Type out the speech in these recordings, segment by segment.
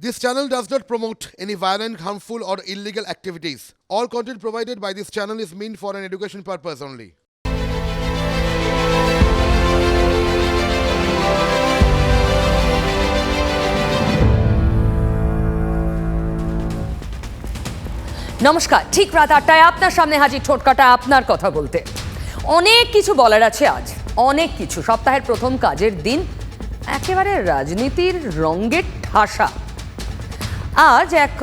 This channel does not promote any violent, harmful, or illegal activities. All content provided by this channel is meant for an education purpose only. নমস্কার ঠিক রাত আটটায় আপনার সামনে হাজির ঠোঁটকাটা আপনার কথা বলতে অনেক কিছু বলার আছে আজ অনেক কিছু সপ্তাহের প্রথম কাজের দিন একেবারে রাজনীতির রঙ্গের ঠাসা আজ এক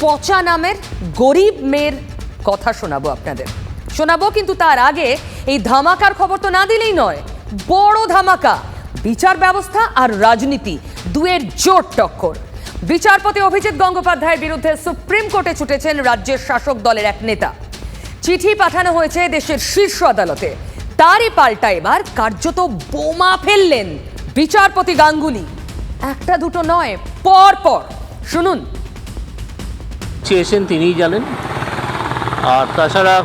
পচা নামের গরিব মেয়ের কথা শোনাবো আপনাদের। শোনাবো কিন্তু তার আগে এই ধামাকার খবর তো না দিলেই নয়, বড় ধামাকা, বিচার ব্যবস্থা আর রাজনীতি, দুয়ের জোর টক্কর। বিচারপতি অভিজিৎ গঙ্গোপাধ্যায়ের বিরুদ্ধে সুপ্রিম কোর্টে ছুটেছেন রাজ্যের শাসক দলের এক নেতা। চিঠি পাঠানো হয়েছে দেশের শীর্ষ আদালতে। তারই পাল্টা এবার কার্যত বোমা ফেললেন বিচারপতি গাঙ্গুলি। একটা দুটো নয় পর পর শুনুন। চেয়েছেন তিনিই জানেন। আর তাছাড়া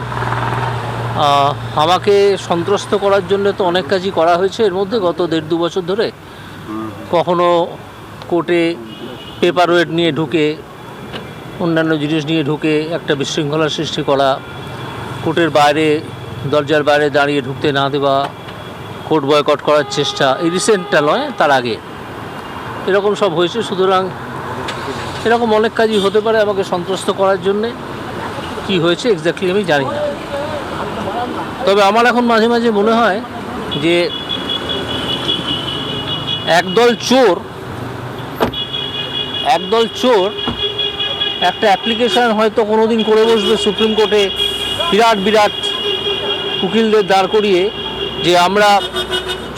আমাকে সন্ত্রস্ত করার জন্য তো অনেক কাজই করা হয়েছে। এর মধ্যে গত দেড় দু বছর ধরে কখনো কোর্টে পেপার ওয়েট নিয়ে ঢুকে, অন্যান্য জিনিস নিয়ে ঢুকে একটা বিশৃঙ্খলার সৃষ্টি করা, কোর্টের বাইরে, দরজার বাইরে দাঁড়িয়ে ঢুকতে না দেওয়া, কোর্ট বয়কট করার চেষ্টা, এই রিসেন্টটা নয়, তার আগে। এরকম সব হয়েছে। সুতরাং এরকম অনেক কাজই হতে পারে আমাকে সন্ত্রস্ত করার জন্যে। কি হয়েছে এক্স্যাক্টলি আমি জানি না। তবে আমার এখন মাঝে মাঝে মনে হয় যে একদল চোর একদল চোর একটা অ্যাপ্লিকেশন হয়তো কোনো দিন করে বসবে সুপ্রিম কোর্টে বিরাট বিরাট উকিলদের দাঁড় করিয়ে যে আমরা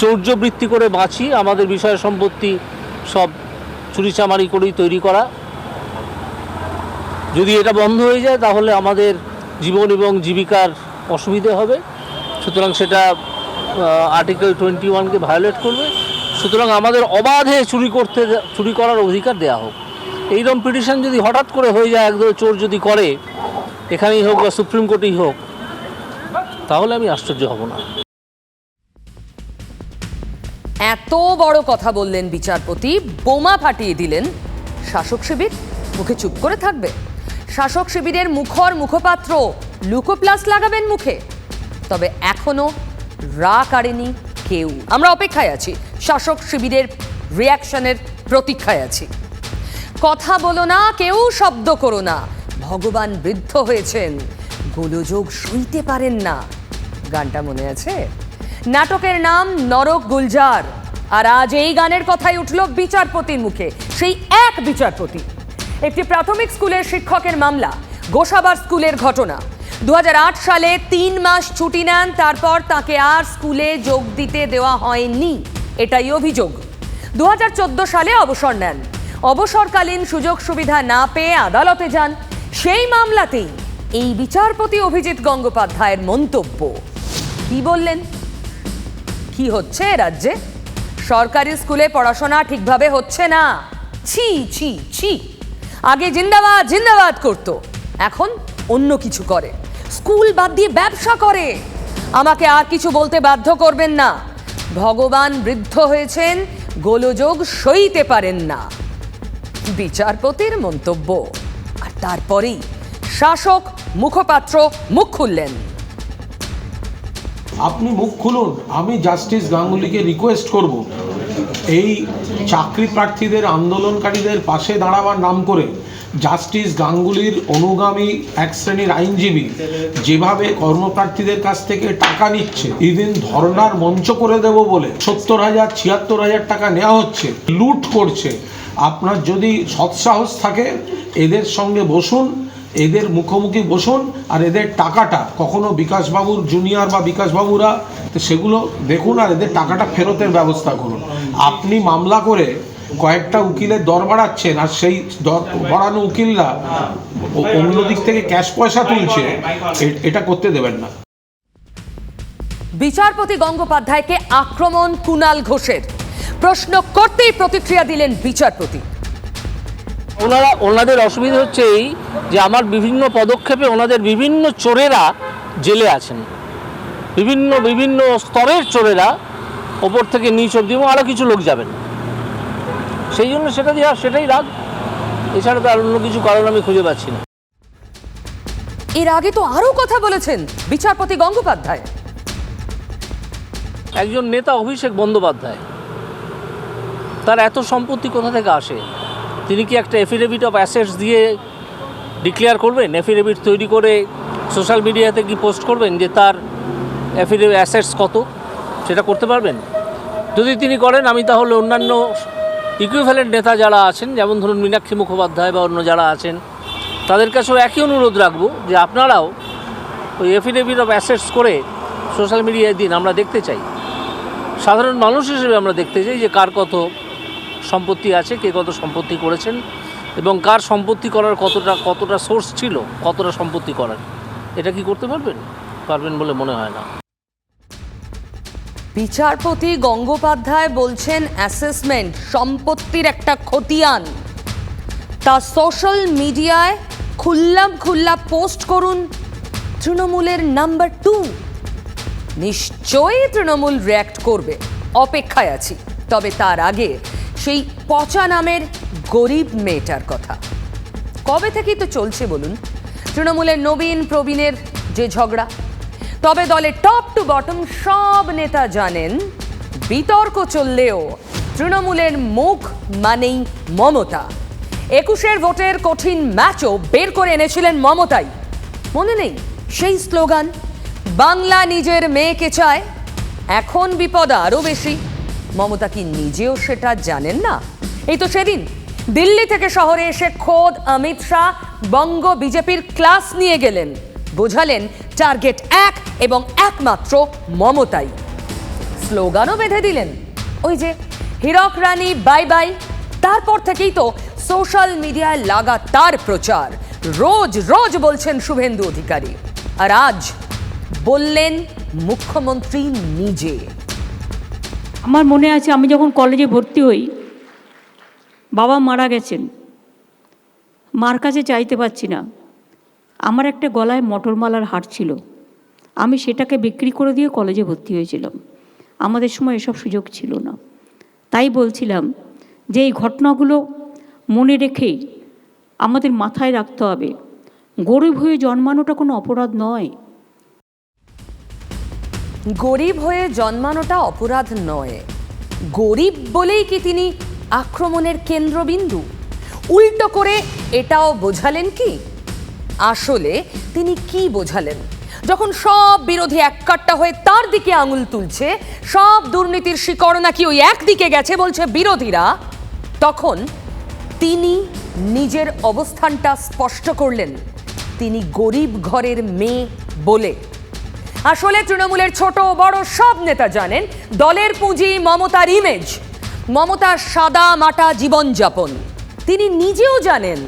চৌর্যবৃত্তি করে বাঁচি, আমাদের বিষয় সম্পত্তি সব চুরিচামারি করেই তৈরি করা। যদি এটা বন্ধ হয়ে যায়, তাহলে আমাদের জীবন এবং জীবিকার অসুবিধে হবে। সুতরাং সেটা আর্টিকেল টোয়েন্টি ওয়ানকে ভায়োলেট করবে। সুতরাং আমাদের অবাধে চুরি করতে, চুরি করার অধিকার দেওয়া হোক। এইরকম পিটিশন যদি হঠাৎ করে হয়ে যায় একদম চোর যদি করে, এখানেই হোক বা সুপ্রিম কোর্টেই হোক, তাহলে আমি আশ্চর্য হব না। এত বড় কথা বললেন বিচারপতি, বোমা ফাটিয়ে দিলেন শাসক শিবির। মুখে চুপ করে থাকবে। শাসক শিবিরের মুখর মুখপাত্র লুকোপ্লাস লাগাবেন মুখে। তবে এখনও রা কাড়েনি কেউ। আমরা অপেক্ষায় আছি, শাসক শিবিরের রিয়াকশনের প্রতীক্ষায় আছি। কথা বলো না, কেউ শব্দ করো না। ভগবান বৃদ্ধ হয়েছেন, গোলযোগ সইতে পারেন না। গানটা মনে আছে? নাটকের নাম নরক গুলজার। আর আজ এই গানের কথাই উঠল বিচারপতির মুখে, সেই এক বিচারপতি। একটি প্রাথমিক স্কুলের শিক্ষকের মামলা, গোসাবার স্কুলের ঘটনা। দু হাজার আট সালে তিন মাস ছুটি নেন, তারপর তাকে আর স্কুলে যোগ দিতে দেওয়া হয়নি। এটাই অভিযোগ। দু হাজার চোদ্দ সালে অবসর নেন। অবসরকালীন সুযোগ সুবিধা না পেয়ে আদালতে যান। সেই মামলাতেই এই বিচারপতি অভিজিৎ গঙ্গোপাধ্যায়ের মন্তব্য। কি বললেন? কি হচ্ছে রাজ্যে? সরকারি স্কুলে পড়াশোনা ঠিকভাবে হচ্ছে না। ছি ছি ছি। আগে জিন্দাবাদ জিন্দাবাদ করত। এখন অন্য কিছু করে। স্কুল বাদ দিয়ে ব্যবসা করে। আমাকে আর কিছু বলতে বাধ্য করবেন না। ভগবান বৃদ্ধ হয়েছেন, গোলযোগ সইতে পারেন না। বিচারপতির মন্তব্য। আর তারপরেই শাসক, মুখপাত্র মুখ খুললেন। আপনি মুখ খুলুন, আমি জাস্টিস গাঙ্গুলিকে রিকোয়েস্ট করব। এই চাকরি প্রার্থীদের, আন্দোলনকারীদের পাশে দাঁড়াবার নাম করে জাস্টিস গাঙ্গুলির অনুগামী এক শ্রেণির আইনজীবী যেভাবে কর্মপ্রার্থীদের কাছ থেকে টাকা নিচ্ছে, এদিন ধর্নার মঞ্চ করে দেব বলে সত্তর হাজার, ছিয়াত্তর হাজার টাকা নেওয়া হচ্ছে, লুট করছে। আপনার যদি সৎসাহস থাকে, এদের সঙ্গে বসুন, এদের মুখোমুখি বসুন, আর এদের টাকাটা কখনো বিকাশবাবুর জুনিয়র বা বিকাশবাবুরা তো সেগুলো দেখুন আর এদের টাকাটা ফেরতের ব্যবস্থা করুন। আপনি মামলা করে কয়েকটা উকিলের দর বাড়াচ্ছেন আর সেই দর বাড়ানো উকিলরা ও- অন্য দিক থেকে ক্যাশ পয়সা তুলছে এটা করতে দেবেন না। বিচারপতি গঙ্গোপাধ্যায়কে আক্রমণ কুনাল ঘোষের। প্রশ্ন করতেই প্রতিক্রিয়া দিলেন বিচারপতি। ওনারা ওনাদের অসুবিধা হচ্ছে এই যে আমার বিভিন্ন পদক্ষেপে ওনাদের বিভিন্ন চোরেরা জেলে আছেন। বিভিন্ন বিভিন্ন স্তরের চোরেরা ওপর থেকে নিচ অব্দি এবং আরও কিছু লোক যাবেন। সেই জন্য সেটা দিয়ে সেটাই রাগ। এছাড়া তো আর অন্য কিছু কারণ আমি খুঁজে পাচ্ছি না। এর আগে তো আরও কথা বলেছেন বিচারপতি গঙ্গোপাধ্যায়। একজন নেতা অভিষেক বন্দ্যোপাধ্যায় তার এত সম্পত্তি কোথা থেকে আসে? তিনি কি একটা এফিডেভিট অফ অ্যাসেটস দিয়ে ডিক্লেয়ার করবেন? এফিডেভিট তৈরি করে সোশ্যাল মিডিয়াতে কি পোস্ট করবেন যে তার এফিডেভিট অ্যাসেটস কত? সেটা করতে পারবেন? যদি তিনি করেন, আমি তাহলে অন্যান্য ইকুইভ্যালেন্ট নেতা যারা আছেন, যেমন ধরুন মীনাক্ষী মুখোপাধ্যায় বা অন্য যারা আছেন, তাদের কাছেও একই অনুরোধ রাখব যে আপনারাও ওই এফিডেভিট অফ অ্যাসেটস করে সোশ্যাল মিডিয়ায় দিন, আমরা দেখতে চাই। সাধারণ মানুষ হিসেবে আমরা দেখতে চাই যে কার কত সম্পত্তি আছে, কে কত সম্পত্তি করেছেন, এবং কার সম্পত্তি করার কতটা কতটা সোর্স ছিল, কতটা সম্পত্তি করার। এটা কি করতে পারবেন? পারবেন বলে মনে হয় না। বিচারপতি গঙ্গোপাধ্যায় বলছেন অ্যাসেসমেন্ট সম্পত্তির একটা খতিয়ান। তা সোশ্যাল মিডিয়ায় খুল্লাম খুল্লা পোস্ট করুন, তৃণমূলের নাম্বার টু নিশ্চয়ই তৃণমূল রিয়্যাক্ট করবে, অপেক্ষায় আছি। তবে তার আগে সেই পচা নামের গরিব মেয়েটার কথা। কবে থেকেই তো চলছে বলুন, তৃণমূলের নবীন, প্রবীণের যে ঝগড়া তবে দলে টপ টু বটম সব নেতা জানেন, বিতর্ক চললেও তৃণমূলের মুখ মানেই মমতা। একুশের ভোটের কঠিন ম্যাচও বের করে এনেছিলেন মমতাই। মনে নেই সেই স্লোগান, বাংলা নিজের মেয়েকে চায়, এখন বিপদ আরও বেশি। মমতা কি নিজেও সেটা জানেন না? এই তো সেদিন দিল্লি থেকে শহরে এসে খোদ অমিত শাহ বঙ্গ বিজেপির ক্লাস নিয়ে গেলেন। বোঝালেন টার্গেট এক এবং একমাত্র মমতাই। স্লোগানও বেঁধে দিলেন। ওই যে, হীরক রানী বাই বাই। তারপর থেকেই তো সোশ্যাল মিডিয়ায় লাগাতার প্রচার। রোজ রোজ বলছেন শুভেন্দু অধিকারী। আর আজ বললেন মুখ্যমন্ত্রী নিজে। আমার মনে আছে, আমি যখন কলেজে ভর্তি হই, বাবা মারা গেছেন। মার কাছে চাইতে পারছি না। আমার একটা গলায় মটরমালার হার ছিল। আমি সেটাকে বিক্রি করে দিয়ে কলেজে ভর্তি হয়েছিলাম। আমাদের সময় এসব সুযোগ ছিল না। তাই বলছিলাম যে এই ঘটনাগুলো মনে রেখেই আমাদের মাথায় রাখতে হবে। গরিব হয়ে জন্মানোটা কোনো অপরাধ নয়। গরিব হয়ে জন্মানোটা অপরাধ নয়। গরিব বলেই কি তিনি আক্রমণের কেন্দ্রবিন্দু? উল্টো করে এটাও বোঝালেন কি? আসলে তিনি কি বোঝালেন? যখন সব বিরোধী এককাট্টা হয়ে তার দিকে আঙুল তুলছে, সব দুর্নীতির শিকড় নাকি ওই একদিকে গেছে বলছে বিরোধীরা, তখন তিনি নিজের অবস্থানটা স্পষ্ট করলেন। তিনি গরিব ঘরের মেয়ে বলে। আসলে তৃণমূলের ছোট বড় সব নেতা জানেন, দলের পুঁজি মমতার ইমেজ মমতার সাদা মাটা জীবনযাপন। তিনি নিজেও জানেন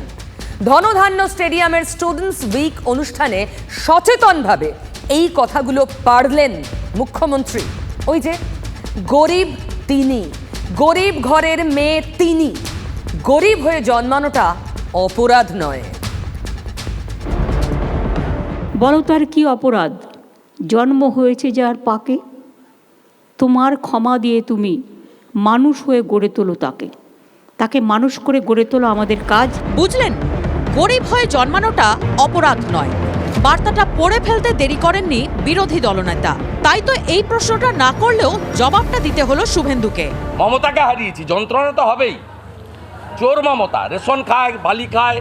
ধনধান্য স্টেডিয়ামের স্টুডেন্টস উইক অনুষ্ঠানে সচেতনভাবে এই কথাগুলো পারলেন মুখ্যমন্ত্রী। ওই যে গরিব তিনি গরিব ঘরের মেয়ে তিনি গরিব হয়ে জন্মানোটা অপরাধ নয়। বলো তার কি অপরাধ? জন্ম হয়েছে যার পাকে? তোমার ক্ষমা দিয়ে তুমি মানুষ হয়ে গড়ে তোলো তাকে। তাকে মানুষ করে গড়ে তোলো আমাদের কাজ। বুঝলেন? গরিব হয়ে জন্মানোটা অপরাধ নয়। বার্তাটা পড়ে ফেলতে দেরি করেননি বিরোধী দলনেতা। তাই তো এই প্রশ্নটা না করলেও জবাবটা দিতে হলো শুভেন্দুকে। মমতাকে হারিয়েছি যন্ত্রণা তো হবেই। চোর মমতা রেশন খায় বালি খায়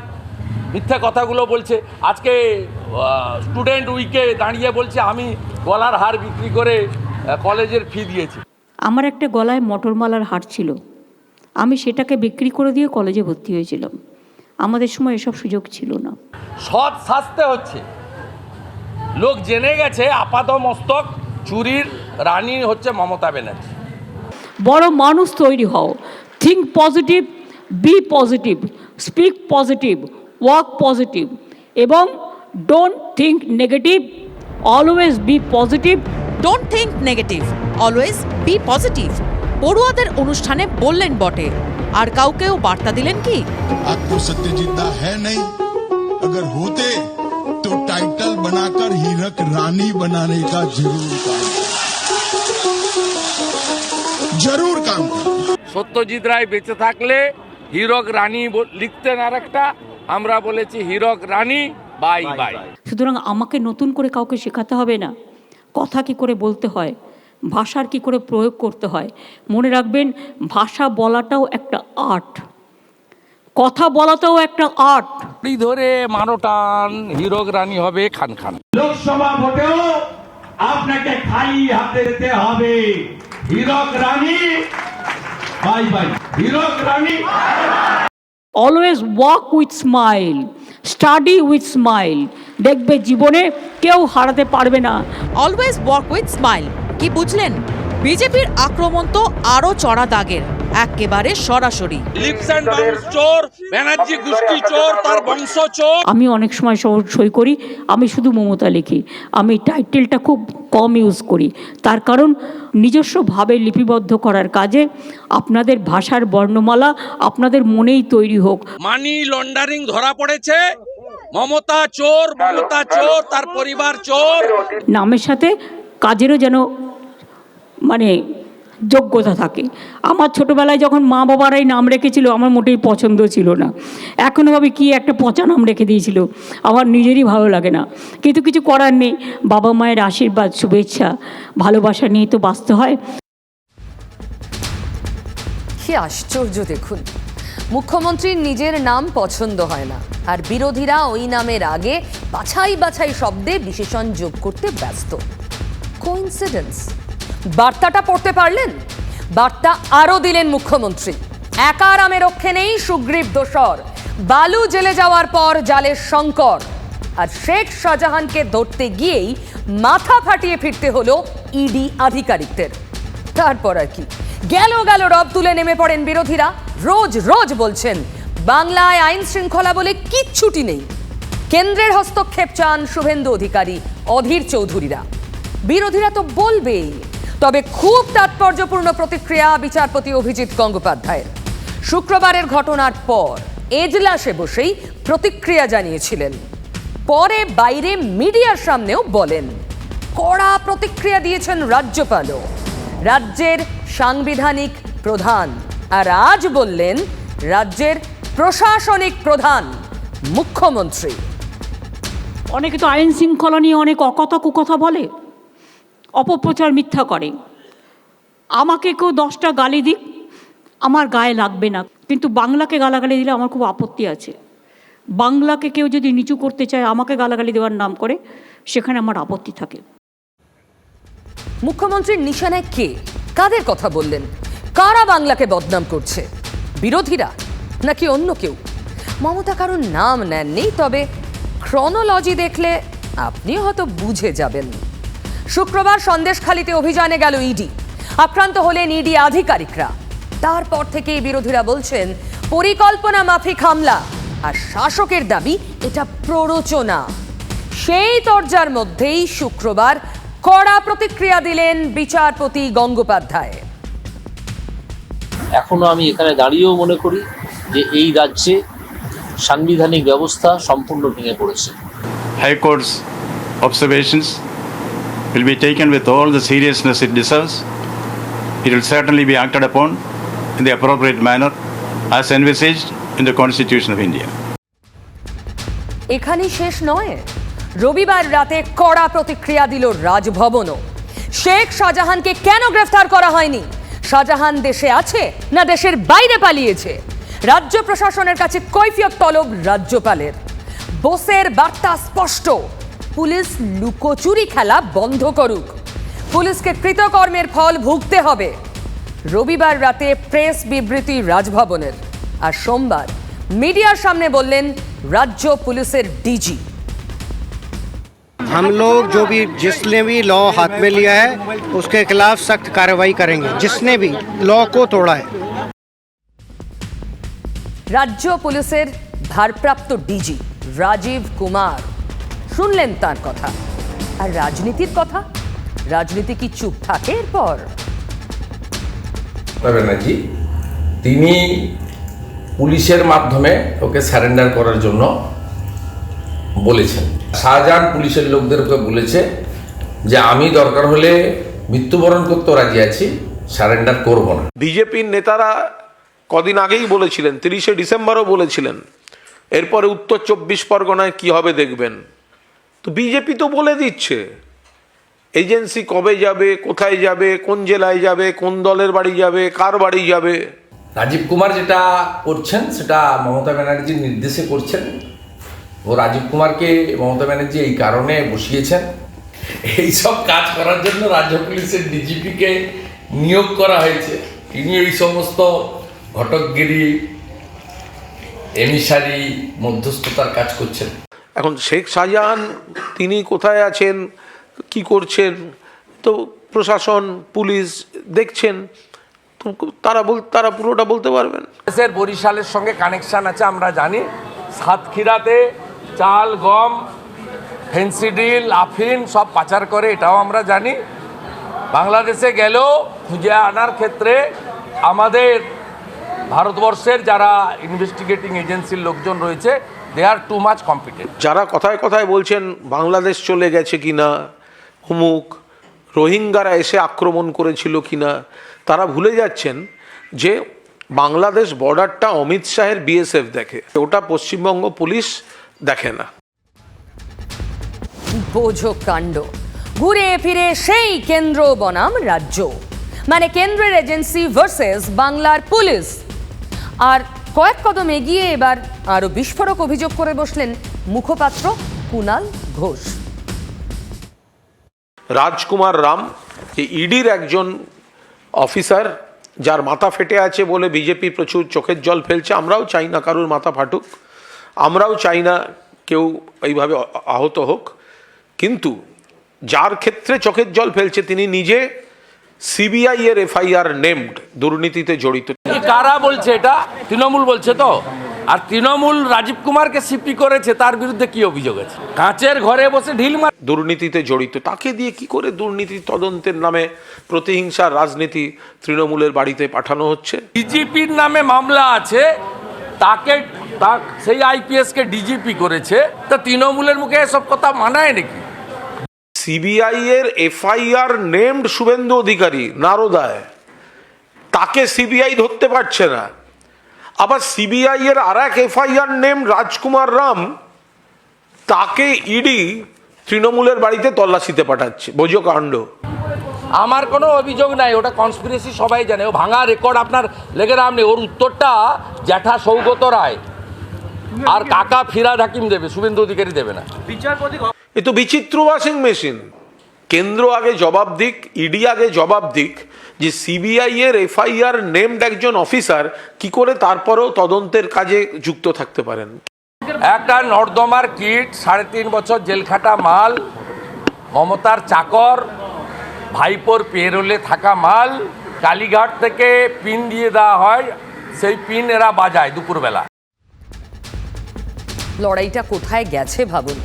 মিথ্যা কথাগুলো বলছে। আজকে স্টুডেন্ট উইকে দাঁড়িয়ে বলছে আমি গলার হার বিক্রি করে কলেজের ফি দিয়েছি। আমার একটা গলায় মটরমালার হার ছিল। আমি সেটাকে বিক্রি করে দিয়ে কলেজে ভর্তি হয়েছিলাম। আমাদের সময় এসব সুযোগ ছিল না। সৎ শাস্তে হচ্ছে। লোক জেনে গেছে আপাত মস্তক চুরির রানী হচ্ছে মমতা ব্যানার্জি। বড় মানুষ তৈরি হও। Think positive be positive speak positive work positive এবং don't think negative always be positive don't think negative always be positive পড়ুয়াদের অনুষ্ঠানে বললেন বটে। আর কাউকেও বার্তা দিলেন কি आज तो सत्यजीत दा है नहीं अगर होते तो टाइटल बनाकर हीरक रानी बनाने का जरूर काम जरूर काम करें। সত্যজিৎ রায় বেঁচে থাকলে হীরক রানী বল- লিখতেন আর একটা আমরা বলেছি হীরক রানী বাই বাই সুতরাং আমাকে নতুন করে কাউকে শেখাতে হবে না কথা কি করে বলতে হয় ভাষার কি করে প্রয়োগ করতে হয়? মনে রাখবেন ভাষা বলাটাও একটা আর্ট। কথা বলাটাও একটা আর্ট। ধরে মারো টান হীরক রানী হবে খান খান। লোকসভা ভোটেও আপনাকে খালি হাতে যেতে হবে। Hirak Rani bye bye. Hirak Rani. Always walk with smile study with smile দেখবে জীবনে কেউ হারাতে পারবে না। অলওয়েজ ওয়াক উইথ স্মাইল কি বুঝলেন? বিজেপির আক্রমণ তো আরও চড়া দাগের একেবারে সরাসরি। লিপস অ্যান্ড বাউন্স চোর ব্যানার্জি গোষ্ঠী চোর তার বংশ চোর। আমি অনেক সময় সই করি আমি শুধু মমতা লিখি। আমি টাইটেলটা খুব কম ইউজ করি। তার কারণ নিজস্বভাবে লিপিবদ্ধ করার কাজে আপনাদের ভাষার বর্ণমালা আপনাদের মনেই তৈরি হোক। মানি লন্ডারিং ধরা পড়েছে। মমতা চোর মমতা চোর তার পরিবার চোর। নামের সাথে কাজেরও যেন মানে যোগ্যতা থাকে। আমার ছোটোবেলায় যখন মা বাবারাই নাম রেখেছিল, আমার মোটেই পছন্দ ছিল না। এখনও ভাবে কি একটা পচা নাম রেখে দিয়েছিল, আমার নিজেরই ভালো লাগে না। কিন্তু কিছু করার নেই, বাবা মায়ের আশীর্বাদ, শুভেচ্ছা, ভালোবাসা নিয়ে তো বাঁচতে হয়। কি আশ্চর্য দেখুন মুখ্যমন্ত্রীর নিজের নাম পছন্দ হয় না, আর বিরোধীরা ওই নামের আগে বাছাই বাছাই শব্দে বিশেষণ যোগ করতে ব্যস্ত। কোইন্সিডেন্স বার্তাটা পড়তে পারলেন? বার্তা আরও দিলেন মুখ্যমন্ত্রী। একা রক্ষে নেই সুগ্রীব দোসর বালু জেলে যাওয়ার পর জালের শঙ্কর। আর শেখ শাহজাহানকে ধরতে গিয়েই মাথা ফাটিয়ে ফিরতে হলো ইডি আধিকারিকদের। তারপর আর কি। গেল গেল রব তুলে নেমে পড়েন বিরোধীরা। রোজ রোজ বলছেন, বাংলায় আইন শৃঙ্খলা বলে কিচ্ছুটি নেই। কেন্দ্রের হস্তক্ষেপ চান শুভেন্দু অধিকারী, অধীর চৌধুরীরা। বিরোধীরা তো বলবেই তবে খুব তাৎপর্যপূর্ণ প্রতিক্রিয়া বিচারপতি অভিজিৎ গঙ্গোপাধ্যায়ের। শুক্রবারের ঘটনার পর এজলাসে বসেই প্রতিক্রিয়া জানিয়েছিলেন। পরে বাইরে মিডিয়ার সামনেও বলেন, কড়া প্রতিক্রিয়া দিয়েছেন রাজ্যপালও। রাজ্যের সাংবিধানিক প্রধান। আর আজ বললেন, রাজ্যের প্রশাসনিক প্রধান, মুখ্যমন্ত্রী। অনেকে তো আইন শৃঙ্খলা নিয়ে অনেক অকথা কুকথা বলে। অপপ্রচার মিথ্যা করে। আমাকে কেউ দশটা গালি দিক, আমার গায়ে লাগবে না। কিন্তু বাংলাকে গালাগালি দিলে আমার খুব আপত্তি আছে। বাংলাকে কেউ যদি নিচু করতে চায়, আমাকে গালাগালি দেওয়ার নাম করে, সেখানে আমার আপত্তি থাকে। মুখ্যমন্ত্রীর নিশানায় কে? কাদের কথা বললেন? কারা বাংলাকে বদনাম করছে? বিরোধীরা? নাকি অন্য কেউ? মমতা কারোর নাম নেননি, তবে ক্রনোলজি দেখলে আপনিও হয়তো বুঝে যাবেন। শুক্রবার সন্দেশখালিতে অভিযানে গেল ইডি। আক্রান্ত হলেন ইডি আধিকারিকরা। তারপর থেকেই বিরোধীরা বলছেন পরিকল্পনা মাফিক হামলা আর শাসকের দাবি এটা প্ররোচনা। সেই তরজার মধ্যেই শুক্রবার কড়া প্রতিক্রিয়া দিলেন বিচারপতি গঙ্গোপাধ্যায়। এখনও আমি এখানে দাঁড়িয়েও মনে করি যে এই রাজ্যে সাংবিধানিক ব্যবস্থা সম্পূর্ণ ভেঙে পড়েছে। Court's observations will be taken with all the seriousness it deserves. It will certainly be acted upon in the appropriate manner as envisaged in the Constitution of India. এখানেই শেষ নয় রবিবার রাতে কড়া প্রতিক্রিয়া দিল রাজভবনও শেখ শাহজাহানকে কেন গ্রেফতার করা হয়নি শাহজাহান দেশে আছে না দেশের বাইরে পালিয়েছে রাজ্য প্রশাসনের কাছে কৈফিয়ত তলব রাজ্যপালের বোসের বার্তা স্পষ্ট পুলিশ লুকোচুরি খেলা বন্ধ করুক পুলিশকে কৃতকর্মের ফল ভুগতে হবে রবিবার রাতে প্রেস বিবৃতি রাজভবনের আর সোমবার মিডিয়ার সামনে বললেন রাজ্য পুলিশের ডিজি हम लोग जो भी जिसने भी लॉ हाथ में लिया है उसके खिलाफ सख्त कार्रवाई करेंगे जिसने भी लॉ को तोड़ा है রাজ্য পুলিশের ভারপ্রাপ্ত ডিজি রাজীব কুমার শুনলেন তার কথা। আর রাজনীতির কথা? রাজনীতি কি চুপ থাকে এরপর? ব্যানার্জি তিনি পুলিশের মাধ্যমে ওকে স্যারেন্ডার করার জন্য বলেছেন। শাহজাহান পুলিশের লোকদেরকে বলেছে যে আমি দরকার হলে মৃত্যুবরণ করতেও রাজি আছি সারেন্ডার করব না। বিজেপির নেতারা কদিন আগেই বলেছিলেন তিরিশে ডিসেম্বরও বলেছিলেন। এরপরে উত্তর চব্বিশ পরগনায় কি হবে দেখবেন। তো বিজেপি তো বলে দিচ্ছে। এজেন্সি কবে যাবে, কোথায় যাবে, কোন জেলায় যাবে, কোন দলের বাড়ি যাবে, কার বাড়ি যাবে? রাজীব কুমার যেটা করছেন, সেটা মমতা ব্যানার্জির নির্দেশে করছেন। ও রাজীব কুমারকে মমতা ব্যানার্জি এই কারণে বসিয়েছেন। এই সব কাজ করার জন্য রাজ্য পুলিশের ডিজিপিকে নিয়োগ করা হয়েছে। তিনি এই সমস্ত ঘটকগিরি, এমিসারি, মধ্যস্থতার কাজ করছেন। এখন শেখ শাহজাহান তিনি কোথায় আছেন? কি করছেন? তো প্রশাসন, পুলিশ দেখছেন। তারা বল, তারা পুরোটা বলতে পারবেন। দেশের বরিশালের সঙ্গে কানেকশান আছে, আমরা জানি। সাতক্ষীরাতে চাল, গম ফেন্সিডিল আফিন সব পাচার করে, এটাও আমরা জানি। বাংলাদেশে গেলেও খুঁজে আনার ক্ষেত্রে আমাদের ভারতবর্ষের যারা ইনভেস্টিগেটিং এজেন্সির লোকজন রয়েছে they are too much competent যারা কথায় কথায় বলছেন বাংলাদেশ চলে গেছে কিনা হুমুক রোহিঙ্গারা এসে আক্রমণ করেছিল কিনা তারা ভুলে যাচ্ছেন যে বাংলাদেশ বর্ডারটা অমিত শাহের বিএসএফ দেখে ওটা পশ্চিমবঙ্গ পুলিশ দেখে না। বোঝো কাণ্ড। ঘুরে ফিরে সেই কেন্দ্র বনাম রাজ্য। মানে কেন্দ্রের এজেন্সি ভার্সেস বাংলার পুলিশ। আর কয়েক কদম এগিয়ে এবার আরও বিস্ফোরক অভিযোগ করে বসলেন মুখপাত্র কুনাল ঘোষ। রাজকুমার রাম যে ইডির একজন অফিসার, যার মাথা ফেটে আছে বলে বিজেপি প্রচুর চোখের জল ফেলছে। আমরাও চাই না কারুর মাথা ফাটুক। আমরাও চাই না কেউ এইভাবে আহত হোক। কিন্তু যার ক্ষেত্রে চোখের জল ফেলছে তিনি নিজে সিবিআই এর এফআইআর নেমড দুর্নীতিতে জড়িত কারা বলছে এটা? তৃণমূল বলছে তো? আর তৃণমূল রাজীব কুমারকে সিপি করেছে তার বিরুদ্ধে কি অভিযোগ আছে? কাঁচের ঘরে বসে ঢিল মার দুর্নীতিতে জড়িত। তাকে দিয়ে কি করে দুর্নীতি তদন্তের নামে প্রতিহিংসার রাজনীতি তৃণমূলের বাড়িতে পাঠানো হচ্ছে? ডিজিপির নামে মামলা আছে তাকে সেই আইপিএসকে ডিজিপি করেছে। তা তৃণমূলের মুখে এসব কথা মানায় নাকি? সিবিআই এর এফআইআর নেমড শুভেন্দু অধিকারী নারদায়। তাকে সিবিআই ধরতে পারছে না। আবার সিবিআই এর আর এক এফআইআর নেম রাজকুমার রাম তাকে ইডি তৃণমূলের বাড়িতে তল্লাশিতে পাঠাচ্ছে। বোঝো কাণ্ড। আমার কোনো অভিযোগ নাই ওটা কনস্পিরেসি সবাই জানে। ও ভাঙা রেকর্ড আপনার লেগে রাম নেই। ওর উত্তরটা জ্যাঠা সৌগত রায়। আর কাকা ফিরাদ হাকিম দেবে শুভেন্দু অধিকারী দেবে না। এ তো বিচিত্র ওয়াশিং মেশিন। কেন্দ্র আগে জবাব দিক ইডি আগে জবাব দিক যে সিবিআই এর এফআইআর নেমড একজন অফিসার কি করে তারপরেও তদন্তের কাজে যুক্ত থাকতে পারেন। একটা নর্দমার কিট সাড়ে তিন বছর জেলখাটা মাল মমতার চাকর ভাইপোর পেরোলে থাকা মাল কালীঘাট থেকে পিন দিয়ে দেওয়া হয় সেই পিন এরা বাজায় দুপুরবেলা। লড়াইটা কোথায় গেছে ভাবুন।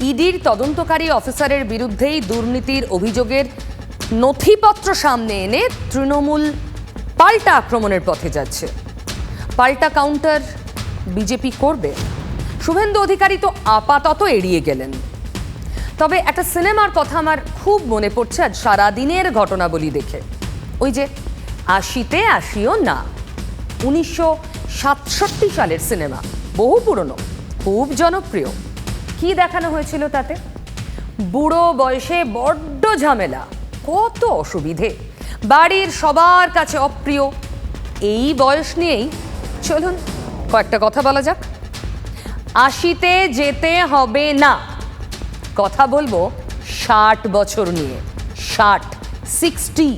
ইডির তদন্তকারী অফিসারের বিরুদ্ধেই দুর্নীতির অভিযোগের নথিপত্র সামনে এনে তৃণমূল পাল্টা আক্রমণের পথে যাচ্ছে। পাল্টা কাউন্টার বিজেপি করবে। শুভেন্দু অধিকারী তো আপাতত এড়িয়ে গেলেন। তবে একটা সিনেমার কথা আমার খুব মনে পড়ছে আজ সারাদিনের ঘটনাবলী দেখে। ওই যে, আশিতে আসিও না, উনিশশো সাতষট্টি সালের সিনেমা, বহু পুরনো, খুব জনপ্রিয়। কি দেখানো হয়েছিল তাতে? বুড়ো বয়সে বড্ড ঝামেলা, কত অসুবিধে। বাড়ির সবার কাছে অপ্রিয়। এই বয়স নিয়েই চলুন কয়েকটা কথা বলা যাক। আশিতে যেতে হবে না। কথা বলব ষাট বছর নিয়ে, ষাট, সিক্সটি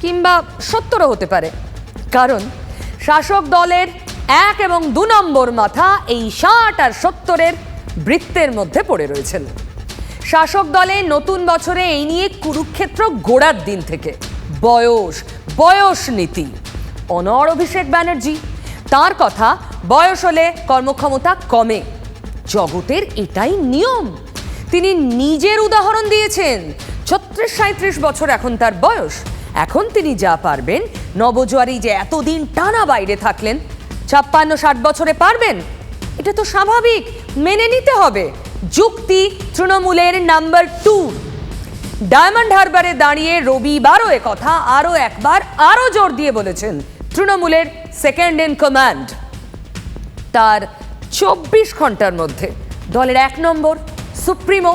কিংবা সত্তরও হতে পারে। কারণ শাসক দলের এক এবং দু নম্বর মাথা এই ষাট আর সত্তরের বৃত্তের মধ্যে পড়ে রয়েছেন। শাসক দলে নতুন বছরে এই নিয়ে কুরুক্ষেত্র গোড়ার দিন থেকে। বয়স বয়স নীতি। অনর অভিষেক ব্যানার্জি। তার কথা, বয়স হলে কর্মক্ষমতা কমে। জগতের এটাই নিয়ম। তিনি নিজের উদাহরণ দিয়েছেন। ছত্রিশ সাঁত্রিশ বছর এখন তার বয়স। এখন তিনি যা পারবেন। নবজোয়ারি যে এতদিন টানা বাইরে থাকলেন, ছাপ্পান্ন ষাট বছরে পারবেন, এটা তো স্বাভাবিক। মেনে নিতে হবে। যুক্তি তৃণমূলের নাম্বার টু। ডায়মন্ড হারবারে দাঁড়িয়ে রবিবারও কথা আরও একবার, আরও জোর দিয়ে বলেছেন তৃণমূলের সেকেন্ড ইন কমান্ড তার চব্বিশ ঘণ্টার মধ্যে দলের এক নম্বর সুপ্রিমো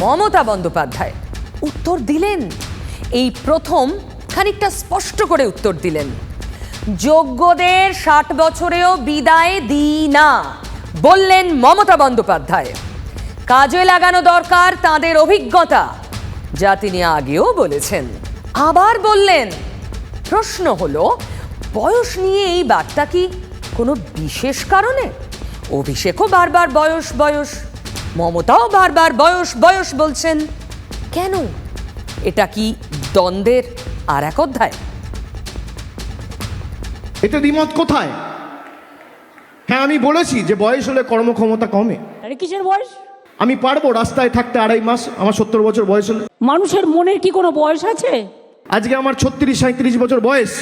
মমতা বন্দ্যোপাধ্যায় উত্তর দিলেন। এই প্রথম খানিকটা স্পষ্ট করে উত্তর দিলেন। যোগ্যদের ষাট বছরেও বিদায় দিই না। বললেন মমতা বন্দ্যোপাধ্যায়। কাজে লাগানো দরকার তাদের অভিজ্ঞতা, যা তিনি আগেও বলেছেন। আবার বললেন, প্রশ্ন হলো, বয়স নিয়ে এই বার্তা কি কোনো বিশেষ কারণে? অভিষেকও বারবার বয়স বয়স, মমতাও বারবার বয়স বয়স বলছেন। কেন? এটা কি দ্বন্দ্বের আর এক অধ্যায়? এতে দ্বিমত কোথায়? হ্যাঁ আমি বলেছি যে বয়স হলে কর্মক্ষমতা কমে। আরে কিসের বয়স? আমি পারব রাস্তায় থাকতে আড়াই মাস আমার সত্তর বছর বয়স হলে। মানুষের মনের কি কোনো বয়স আছে? আজকে আমার ছত্রিশ সাঁত্রিশ বছর বয়স।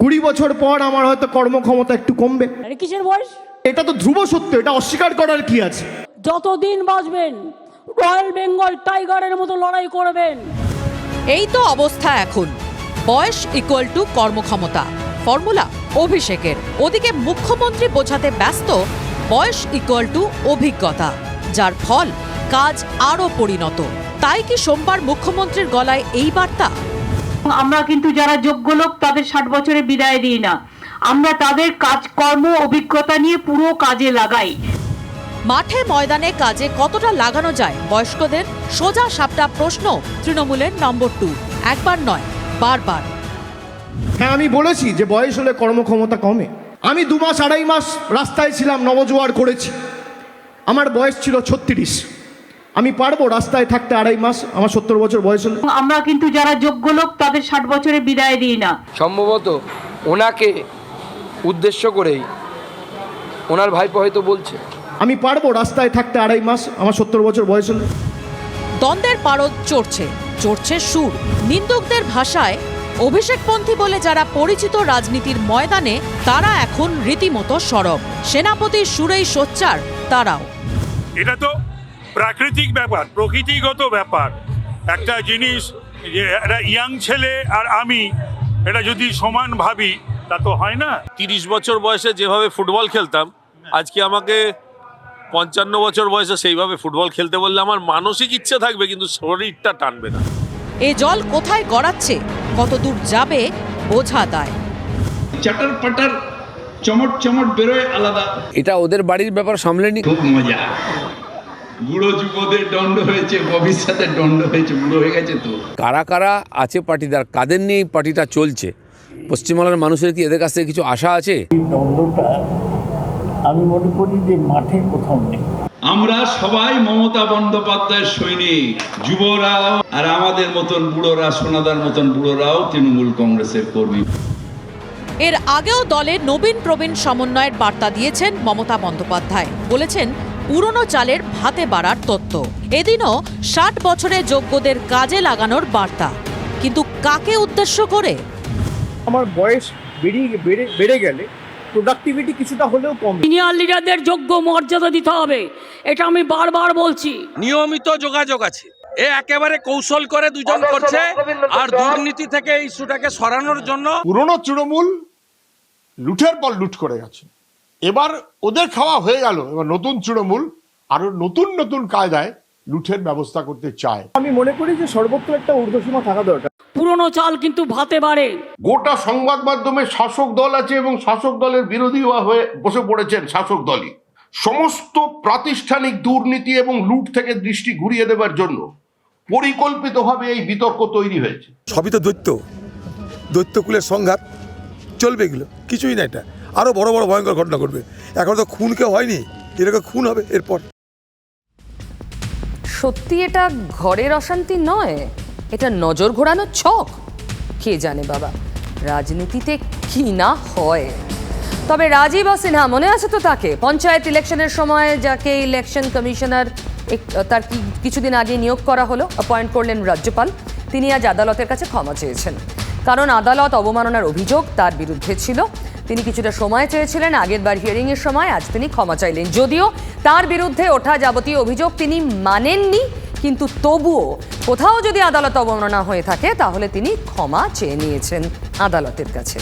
কুড়ি বছর পর আমার হয়তো কর্মক্ষমতা একটু কমবে। আরে কিসের বয়স? এটা তো ধ্রুব সত্য এটা অস্বীকার করার কি আছে? যতদিন বাঁচবেন রয়্যাল বেঙ্গল টাইগারের মতো লড়াই করবেন। এই তো অবস্থা এখন। বয়স ইকুয়াল টু কর্মক্ষমতা। ফর্মুলা অভিষেকের। ওদিকে মুখ্যমন্ত্রী বোঝাতে ব্যস্ত বয়স ইকুয়াল টু অভিজ্ঞতা যার ফল কাজ আরও পরিণত। তাই কি সোমবার মুখ্যমন্ত্রীর গলায় এই বার্তা? আমরা কিন্তু যারা যোগ্য লোক তাদের ষাট বছরে বিদায় দিই না। আমরা তাদের কাজকর্ম অভিজ্ঞতা নিয়ে পুরো কাজে লাগাই। মাঠে ময়দানে কাজে কতটা লাগানো যায় বয়স্কদের? সোজা সাপটা প্রশ্ন তৃণমূলের নম্বর টু একবার নয় বারবার। হ্যাঁ আমি বলেছি যে বয়স হলে কর্মক্ষমতা কমে। আমি দু মাস আড়াই মাস রাস্তায় ছিলাম নবজোয়ার করেছি। আমার বয়স ছিল ছত্রিশ। আমি পারব রাস্তায় থাকতে আড়াই মাস আমার সত্তর বছর বয়স হলে। আমরা কিন্তু যারা যোগ্য লোক তাদের ষাট বছরে বিদায় দিই না। সম্ভবত ওনাকে উদ্দেশ্য করেই ওনার ভাইপো হয়তো বলছে। আমি পারব রাস্তায় থাকতে আড়াই মাস আমার সত্তর বছর বয়স হলে। দ্বন্দ্বের পারদ চড়ছে চড়ছে সুর। নিন্দুকদের ভাষায় অভিষেকপন্থী বলে যারা পরিচিত রাজনীতির ময়দানে তারা এখন রীতিমতো সরব। সেনাপতির সুরেই সোচ্চার তারাও। এটা তো প্রাকৃতিক ব্যাপার প্রকৃতিগত ব্যাপার। একটা জিনিস যে একটা ইয়াং ছেলে আর আমি এটা যদি সমান ভাবি তা তো হয় না। তিরিশ বছর বয়সে যেভাবে ফুটবল খেলতাম আজকে আমাকে পঞ্চান্ন বছর বয়সে সেইভাবে ফুটবল খেলতে বললে আমার মানসিক ইচ্ছে থাকবে কিন্তু শরীরটা টানবে না। এ জল কোথায় গড়াচ্ছে? কত দূর যাবে বোঝা দায়। চাটার পাটার চমট চমট বেরোয় আলাদা। এটা ওদের বাড়ির ব্যাপার সামলেনি খুব মজা। বুড়ো যুবদের দণ্ড হয়েছে ভবিষ্যতে দণ্ড হয়েছে বুড়ো হয়ে গেছে তো। কারা কারা আছে পার্টিদার কাদের নিয়ে এই পার্টিটা চলছে? পশ্চিমবাংলার মানুষের কি এদের কাছ থেকে কিছু আশা আছে? দণ্ডটা আমি মনে করি যে মাঠে কোথাও নেই। আমরা সবাই মমতা বন্দ্যোপাধ্যায়ের সৈনিক যুবরাও আর আমাদের মতন বুড়োরা সোনাদার মতন বুড়োরাও তৃণমূল কংগ্রেসের কর্মী। এর আগেও দলে নবীন প্রবীণ সমন্বয়ের বার্তা দিয়েছেন মমতা বন্দ্যোপাধ্যায়। বলেছেন পুরনো চালের ভাতে বাড়ার তত্ত্ব। এদিনও ষাট বছরে যোগ্যদের কাজে লাগানোর বার্তা। কিন্তু কাকে উদ্দেশ্য করে? আমার বয়স বেড়ে বেড়ে গেলে প্রোডাক্টিভিটি কিছুটা হলেও কমে। সিনিয়র লিডারদের যোগ্য মর্যাদা দিতে হবে এটা আমি বারবার বলছি। নিয়মিত যোগাযোগ আছে। এ একেবারে কৌশল করে দুজন করছে আর দুর্নীতি থেকে এই ইস্যুটাকে সরানোর জন্য পুরনো তৃণমূল লুঠের পর লুট করে গেছে। এবার ওদের খাওয়া হয়ে গেল। এবার নতুন তৃণমূল আরও নতুন নতুন কায়দায় লুঠের ব্যবস্থা করতে চায়। আমি মনে করি যে সর্বত্র একটা ঊর্ধ্বসীমা থাকা দরকার। পুরনো চাল কিন্তু ভাতে বাড়ে। গোটা সংবাদ মাধ্যমে শাসক দল আছে এবং শাসক দলের বিরোধী হয়ে বসে পড়েছেন শাসক দলই। সমস্ত প্রাতিষ্ঠানিক দুর্নীতি এবং লুট থেকে দৃষ্টি ঘুরিয়ে দেবার জন্য পরিকল্পিতভাবে এই বিতর্ক তৈরি হয়েছে। সবই তো দৈত্য। দৈত্যকুলের সংঘাত চলবে এগুলো। কিছুই না এটা। আরও বড় বড় ভয়ঙ্কর ঘটনা ঘটবে। এখন তো খুন কেউ হয়নি। এরকম খুন হবে এরপর। সত্যি এটা ঘরের অশান্তি নয়? এটা নজর ঘোরানোর ছক? কে জানে বাবা, রাজনীতিতে কি না হয়। তবে রাজীব সিনহা, মনে আছে তো তাকে? পঞ্চায়েত ইলেকশনের সময় যাকে ইলেকশন কমিশনার তার কিছুদিন আগে নিয়োগ করা হলো অ্যাপয়েন্ট করলেন রাজ্যপাল, তিনি আজ আদালতের কাছে ক্ষমা চেয়েছেন। কারণ আদালত অবমাননার অভিযোগ তার বিরুদ্ধে ছিল। তিনি কিছুটা সময় চেয়েছিলেন, আগের বার হিয়ারিংয়ের সময় আজ তিনি ক্ষমা চাইলেন। যদিও তার বিরুদ্ধে ওঠা যাবতীয় অভিযোগ তিনি মানেননি কিন্তু তবুও কোথাও যদি আদালত অবমাননা হয়ে থাকে, তাহলে তিনি ক্ষমা চেয়ে নিয়েছেন আদালতের কাছে।